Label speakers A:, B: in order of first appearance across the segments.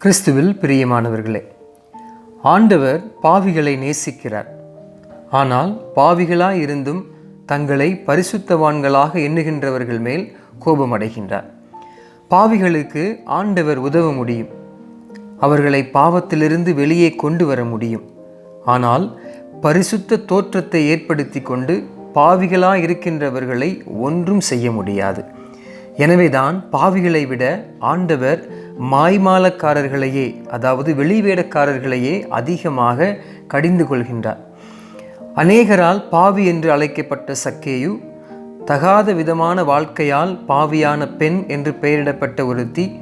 A: கிறிஸ்துவில் பிரியமானவர்களே ஆண்டவர் பாவிகளை நேசிக்கிறார். ஆனால் பாவிகளாய் இருந்தும் தங்களை பரிசுத்தவான்களாக எண்ணுகின்றவர்கள் மேல் கோபமடைகின்றார். பாவிகளுக்கு ஆண்டவர் உதவ முடியும். அவர்களை பாவத்திலிருந்து வெளியே கொண்டு வர முடியும். ஆனால் பரிசுத்த தோற்றத்தை ஏற்படுத்தி கொண்டு பாவிகளாக இருக்கின்றவர்களை ஒன்றும் செய்ய முடியாது. எனவேதான் பாவிகளை விட ஆண்டவர் மாய்மாலக்காரர்களையே அதாவது வெளிவேடக்காரர்களையே அதிகமாக கடிந்து கொள்கின்றார். அநேகரால் பாவி என்று அழைக்கப்பட்ட சக்கேயு தகாத விதமான வாழ்க்கையால் பாவியான பெண் என்று பெயரிடப்பட்ட ஒருத்தி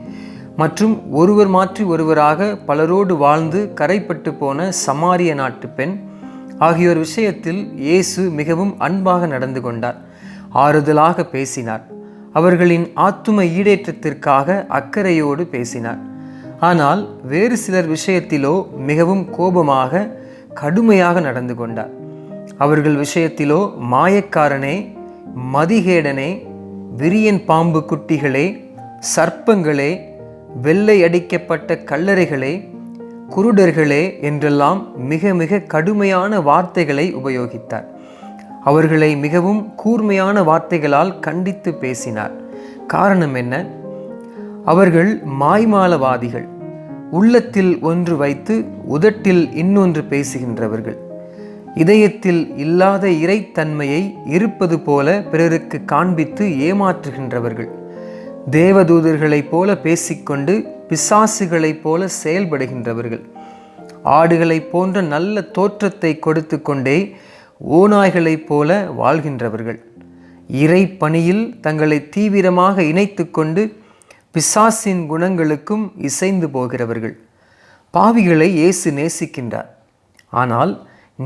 A: மற்றும் ஒருவர் மாற்றி ஒருவராக பலரோடு வாழ்ந்து கரைப்பட்டு போன சமாரிய நாட்டு பெண் ஆகியோர் விஷயத்தில் இயேசு மிகவும் அன்பாக நடந்து கொண்டார். ஆறுதலாக பேசினார். அவர்களின் ஆத்தும ஈடேற்றத்திற்காக அக்கறையோடு பேசினார். ஆனால் வேறு சிலர் விஷயத்திலோ மிகவும் கோபமாக கடுமையாக நடந்து கொண்டார். அவர்கள் விஷயத்திலோ மாயக்காரனே மதிகேடனே விரியன் பாம்பு குட்டிகளே சர்ப்பங்களே வெள்ளை அடிக்கப்பட்ட கல்லறைகளே குருடர்களே என்றெல்லாம் மிக மிக கடுமையான வார்த்தைகளை உபயோகித்தார். அவர்களை மிகவும் கூர்மையான வார்த்தைகளால் கண்டித்து பேசினார். காரணம் என்ன? அவர்கள் மாய்மாலவாதிகள். உள்ளத்தில் ஒன்று வைத்து உதட்டில் இன்னொன்று பேசுகின்றவர்கள். இதயத்தில் இல்லாத இறைத்தன்மையை இருப்பது போல பிறருக்கு காண்பித்து ஏமாற்றுகின்றவர்கள். தேவதூதர்களைப் போல பேசிக்கொண்டு பிசாசுகளைப் போல செயல்படுகின்றவர்கள். ஆடுகளைப் போன்ற நல்ல தோற்றத்தை கொடுத்து கொண்டே ஓநாய்களைப் போல வாழ்கின்றவர்கள். இறை பணியில் தங்களை தீவிரமாக இணைத்து கொண்டு பிசாசின் குணங்களுக்கும் இசைந்து போகிறவர்கள். பாவிகளை இயேசு நேசிக்கின்றார். ஆனால்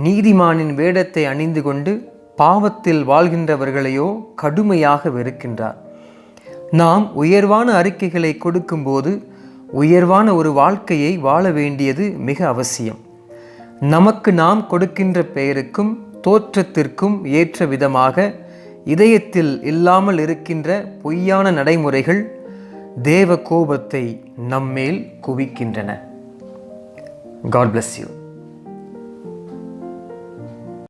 A: நீதிமானின் வேடத்தை அணிந்து கொண்டு பாவத்தில் வாழ்கின்றவர்களையோ கடுமையாக வெறுக்கின்றார். நாம் உயர்வான அறிக்கைகளை கொடுக்கும்போது உயர்வான ஒரு வாழ்க்கையை வாழ வேண்டியது மிக அவசியம். நமக்கு நாம் கொடுக்கின்ற பெயருக்கும் தோற்றத்திற்கும் ஏற்ற விதமாக இதயத்தில் இல்லாமல் இருக்கின்ற பொய்யான நடைமுறைகள் தேவ கோபத்தை நம்மேல் குவிக்கின்றன. God bless you